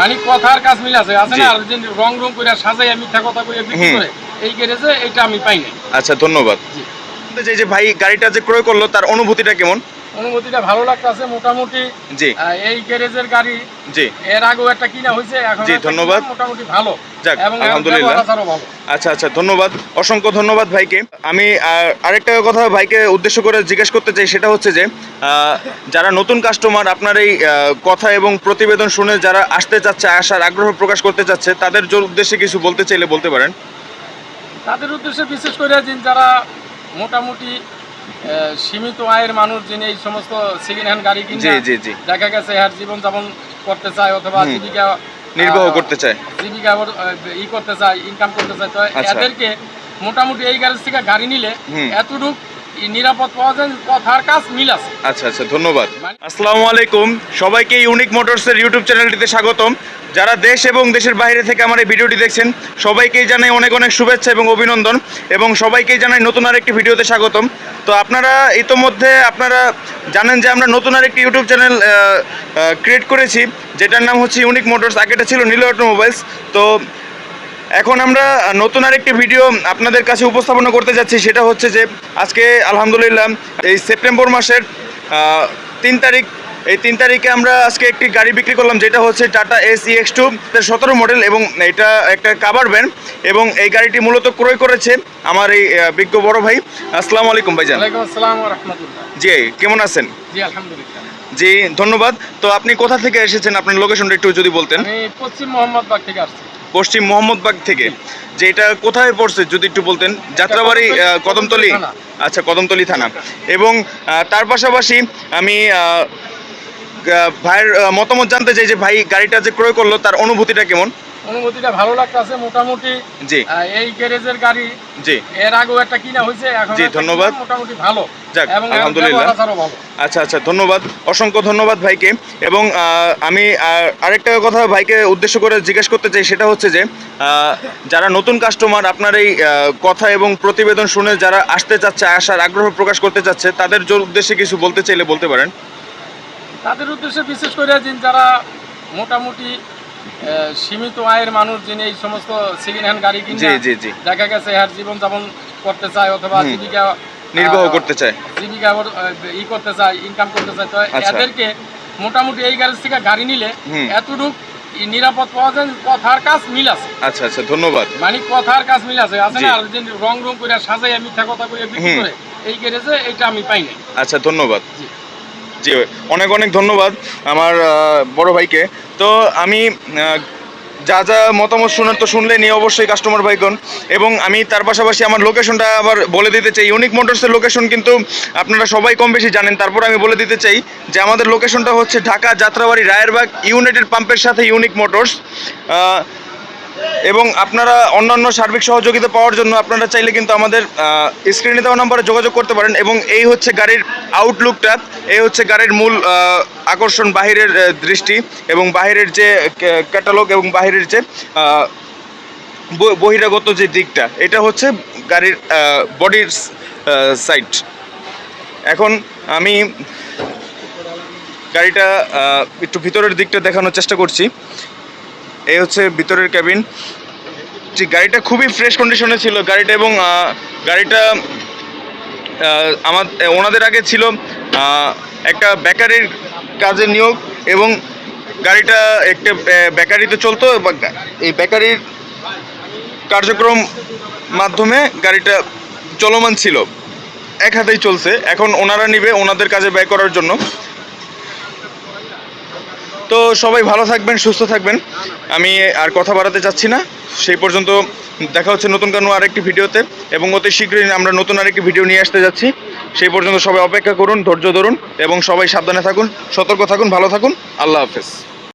মানে কথার কাজ মিল আছে আছে না? আর যে রং রং করে সাজাই মিথ্যা কথা কইয়া বিক্রি করে এই গ্যারেজে এটা আমি পাই নাই। আচ্ছা ধন্যবাদ। যে যে ভাই গাড়িটা যে ক্রয় করল তার অনুভূতিটা কেমন? অনুভূতিটা ভালো লাগতেছে মোটামুটি। জি। এই গ্যারেজের গাড়ি জি। এর আগেও একটা কিনা হয়েছে এখন জি, ধন্যবাদ। মোটামুটি ভালো। যাক, আলহামদুলিল্লাহ। আচ্ছা আচ্ছা ধন্যবাদ। অসংখ্য ধন্যবাদ ভাইকে। আমি আরেকটা কথা ভাইকে উদ্দেশ্য করে জিজ্ঞেস করতে চাই সেটা হচ্ছে যে যারা নতুন কাস্টমার আপনার এই কথা এবং প্রতিবেদন শুনে যারা আসতে চাচ্ছে আসার আগ্রহ প্রকাশ করতে চাচ্ছে তাদের উদ্দেশ্যে কিছু বলতে চাইলে বলতে পারেন। তাদের উদ্দেশ্যে বিশেষ করে যারা মোটামুটি সীমিত আয়ের মানুষ যিনি এই সমস্ত সেকেন্ড হ্যান্ড গাড়ি কিনে দেখা গেছে আর জীবন যাপন করতে চায় অথবা জীবিকা নির্বাহ করতে চায় জীবিকা ই করতে চায় ইনকাম করতে চায় তো আচ্ছা। এদেরকে মোটামুটি এই গ্যারেজ থেকে গাড়ি নিলে। এতটুক নিরাপদ পাওয়া যায় কথার কাজ মিল আছে। আচ্ছা আচ্ছা ধন্যবাদ। মানে- আসসালামু আলাইকুম। সবাইকে ইউনিক মোটরসের ইউটিউব চ্যানেলটিতে স্বাগতম। যারা দেশ এবং দেশের বাইরে থেকে আমার এই ভিডিওটি দেখছেন সবাইকেই জানাই অনেক অনেক শুভেচ্ছা এবং অভিনন্দন এবং সবাইকেই জানাই নতুন আরেকটি ভিডিওতে স্বাগতম। তো আপনারা ইতোমধ্যে আপনারা জানেন যে আমরা নতুন আরেকটি ইউটিউব চ্যানেল ক্রিয়েট করেছি যেটার নাম হচ্ছে ইউনিক মোটরস আগেটা ছিল নীল অটোমোবাইলস তো এখন আমরা নতুন আরেকটি ভিডিও আপনাদের কাছে উপস্থাপনা করতে যাচ্ছি সেটা হচ্ছে যে আজকে আলহামদুলিল্লাহ এই সেপ্টেম্বর মাসের তিন তারিখ এই তিন তারিখে আমরা আজকে একটি গাড়ি বিক্রি করলাম যেটা হচ্ছে Tata S E X two সতেরো মডেল এবং এটা একটা কাভার ভ্যান এবং এই গাড়িটি মূলত ক্রয় করেছে আমার এই বিজ্ঞ বড় ভাই। আসসালামু আলাইকুম ভাইজান। জি কেমন আছেন? জি আলহামদুলিল্লাহ। জি ধন্যবাদ। তো আপনি কোথা থেকে এসেছেন? আপনার লোকেশনটা একটু যদি বলতেন। আমি পশ্চিম মোহাম্মদবাগ থেকে আসছি। পশ্চিম মোহাম্মদবাগ থেকে যে এটা কোথায় পড়ছে যদি একটু বলতেন? যাত্রাবাড়ি আহ, কদমতলি? আচ্ছা কদমতলি থানা। এবং আহ, তার পাশাপাশি আমি ভাইয়ের মতামত জানতে চাই যে ভাই গাড়িটা যে ক্রয় করল তার অনুভূতিটা কেমন? অনুভূতিটা ভালো লাগতেছে মোটামুটি। জি। এই গ্যারেজের গাড়ি জি। এর আগেও একটা কিনা হয়েছে এখন জি, ধন্যবাদ। মোটামুটি ভালো। যাক, আলহামদুলিল্লাহ। আচ্ছা আচ্ছা ধন্যবাদ। অসংখ্য ধন্যবাদ ভাইকে। এবং আমি আর, আরেকটা কথা ভাইকে উদ্দেশ্য করে জিজ্ঞেস করতে চাই সেটা হচ্ছে যে যারা নতুন কাস্টমার আপনার এই কথা এবং প্রতিবেদন শুনে যারা আসতে চাচ্ছে আসার আগ্রহ প্রকাশ করতে চাচ্ছে তাদের যে উদ্দেশ্যে কিছু বলতে চাইলে বলতে পারেন। তাদের উদ্দেশ্যে বিশেষ করে যারা মোটামুটি সীমিত আয়ের মানুষ যিনি এই সমস্ত সেকেন্ড হ্যান্ড গাড়ি কিনে দেখা গেছে আর জীবন যাপন করতে চায় অথবা জীবিকা নির্বাহ করতে চায়। জীবিকা ই করতে চায় ইনকাম করতে চায়। তো আচ্ছা। এদেরকে মোটামুটি এই গ্যারেজ থেকে গাড়ি নিলে। এতটুক নিরাপদ পাওয়া যায় কথার কাজ মিল আছে। আচ্ছা আচ্ছা ধন্যবাদ। মানে কথার কাজ মিল আছে। আছে না যে রং রং করে সাজাই মিথ্যা কথা কই বিক্রি করে এই গ্যারেজে এটা আমি পাই নাই। আচ্ছা ধন্যবাদ। জি। অনেক অনেক ধন্যবাদ আমার বড় ভাইকে। তো আমি যা যা মতামত শোনার তো শুনলে নিয়ে অবশ্যই কাস্টমার ভাইগণ। এবং আমি তার পাশাপাশি আমার লোকেশনটা আবার বলে দিতে চাই। ইউনিক মোটরসের লোকেশন কিন্তু আপনারা সবাই কম বেশি জানেন। তারপর আমি বলে দিতে চাই যে আমাদের লোকেশনটা হচ্ছে ঢাকা যাত্রাবাড়ি রায়েরবাগ ইউনাইটেড পাম্পের সাথে ইউনিক মোটরস এবং আপনারা অন্যান্য সার্বিক সহযোগিতা পাওয়ার জন্য আপনারা চাইলে কিন্তু আমাদের স্ক্রিনে দেওয়া নম্বরে যোগাযোগ করতে পারেন এবং এই হচ্ছে গাড়ির আউটলুকটা এই হচ্ছে গাড়ির মূল আকর্ষণ বাহিরের দৃষ্টি এবং বাহিরের যে ক্যাটালগ এবং বাহিরের যে বহিরাগত যে দিকটা, এটা হচ্ছে গাড়ির বডির সাইড এখন আমি গাড়িটা একটু ভিতরের দিকটা দেখানোর চেষ্টা করছি। এই হচ্ছে ভিতরের ক্যাবিন যে গাড়িটা খুবই ফ্রেশ কন্ডিশনে ছিল। গাড়িটা এবং গাড়িটা আমার ওনাদের আগে ছিল একটা বেকারির কাজে নিয়োগ এবং গাড়িটা একটা আহ, বেকারিতে চলতো এই বেকারির কার্যক্রম মাধ্যমে গাড়িটা চলমান ছিল। এক হাতেই চলছে। এখন ওনারা নিবে ওনাদের কাজে ব্যয় করার জন্য। তো সবাই ভালো থাকবেন, সুস্থ থাকবেন। আমি আর কথা বাড়াতে চাচ্ছি না। সেই পর্যন্ত দেখা হচ্ছে নতুন কোনো আরেকটি ভিডিওতে এবং অতি শীঘ্রই আমরা নতুন আরেকটি ভিডিও নিয়ে আসতে যাচ্ছি। সেই পর্যন্ত সবাই অপেক্ষা করুন, ধৈর্য ধরুন এবং সবাই সাবধানে থাকুন, সতর্ক থাকুন, ভালো থাকুন। আল্লাহ হাফেজ।